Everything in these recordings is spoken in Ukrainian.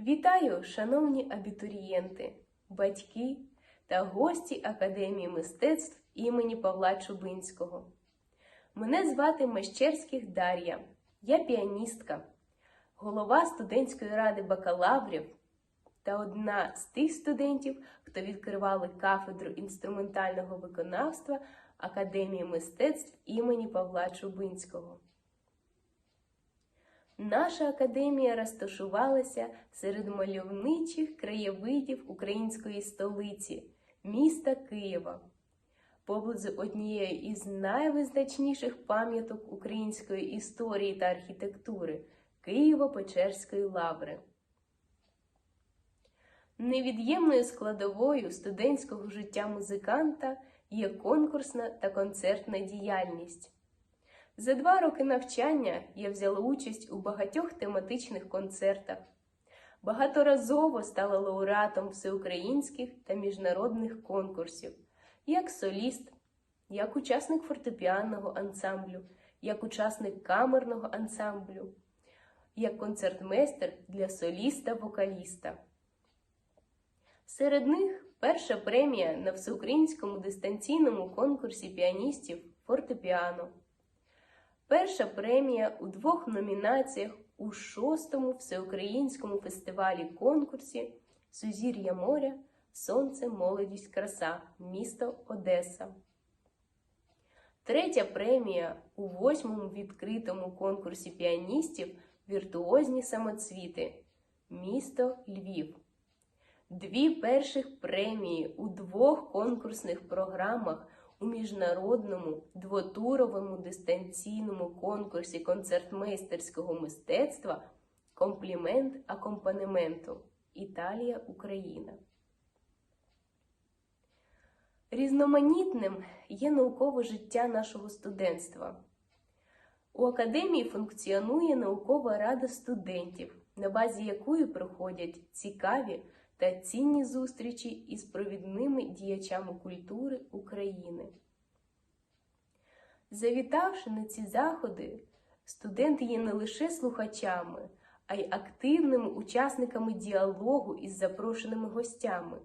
Вітаю, шановні абітурієнти, батьки та гості Академії мистецтв імені Павла Чубинського. Мене звати Мещерських Дар'я, я піаністка, голова студентської ради бакалаврів та одна з тих студентів, хто відкривали кафедру інструментального виконавства Академії мистецтв імені Павла Чубинського. Наша академія розташувалася серед мальовничих краєвидів української столиці, міста Києва, поблизу однієї із найвизначніших пам'яток української історії та архітектури Києво-Печерської лаври. Невід'ємною складовою студентського життя музиканта є конкурсна та концертна діяльність. За два роки навчання я взяла участь у багатьох тематичних концертах, багаторазово стала лауреатом всеукраїнських та міжнародних конкурсів, як соліст, як учасник фортепіанного ансамблю, як учасник камерного ансамблю, як концертмейстер для соліста-вокаліста. Серед них перша премія на всеукраїнському дистанційному конкурсі піаністів фортепіано. Перша премія у двох номінаціях у шостому всеукраїнському фестивалі конкурсі Сузір'я моря, Сонце, молодість, краса, місто Одеса. Третя премія у восьмому відкритому конкурсі піаністів Віртуозні самоцвіти, місто Львів. Дві перших премії у двох конкурсних програмах у міжнародному двотуровому дистанційному конкурсі концертмейстерського мистецтва Комплімент акомпанементу Італія Україна. Різноманітним є наукове життя нашого студентства. У академії функціонує наукова рада студентів, на базі якої проходять цікаві та цінні зустрічі із провідними діячами культури України. Завітавши на ці заходи, студенти є не лише слухачами, а й активними учасниками діалогу із запрошеними гостями.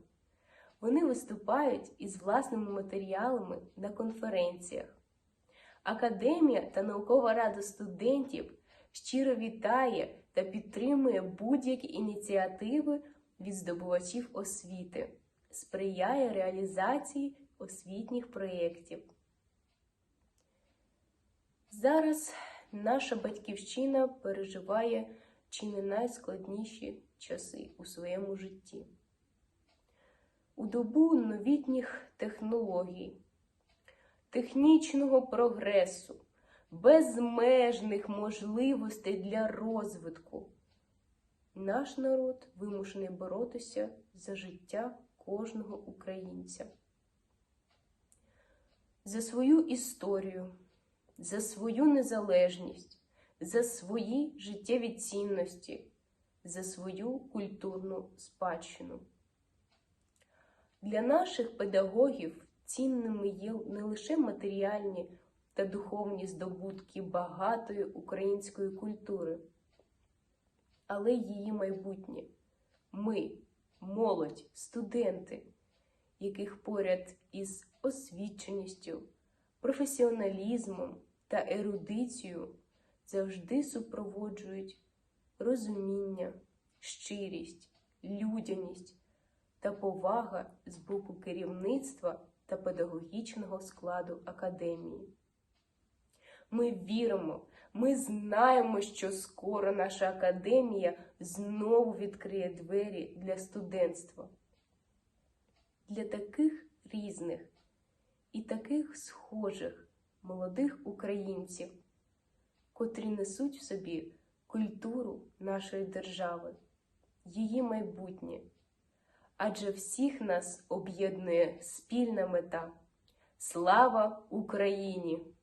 Вони виступають із власними матеріалами на конференціях. Академія та наукова рада студентів щиро вітає та підтримує будь-які ініціативи від здобувачів освіти, сприяє реалізації освітніх проєктів. Зараз наша батьківщина переживає чи не найскладніші часи у своєму житті. У добу новітніх технологій, технічного прогресу, безмежних можливостей для розвитку. Наш народ вимушений боротися за життя кожного українця, за свою історію, за свою незалежність, за свої життєві цінності, за свою культурну спадщину. Для наших педагогів цінними є не лише матеріальні та духовні здобутки багатої української культури але її майбутнє. Ми, молодь, студенти, яких поряд із освіченістю, професіоналізмом та ерудицією завжди супроводжують розуміння, щирість, людяність та повага з боку керівництва та педагогічного складу академії. Ми віримо, ми знаємо, що скоро наша академія знову відкриє двері для студентства. Для таких різних і таких схожих молодих українців, котрі несуть в собі культуру нашої держави, її майбутнє. Адже всіх нас об'єднує спільна мета. Слава Україні!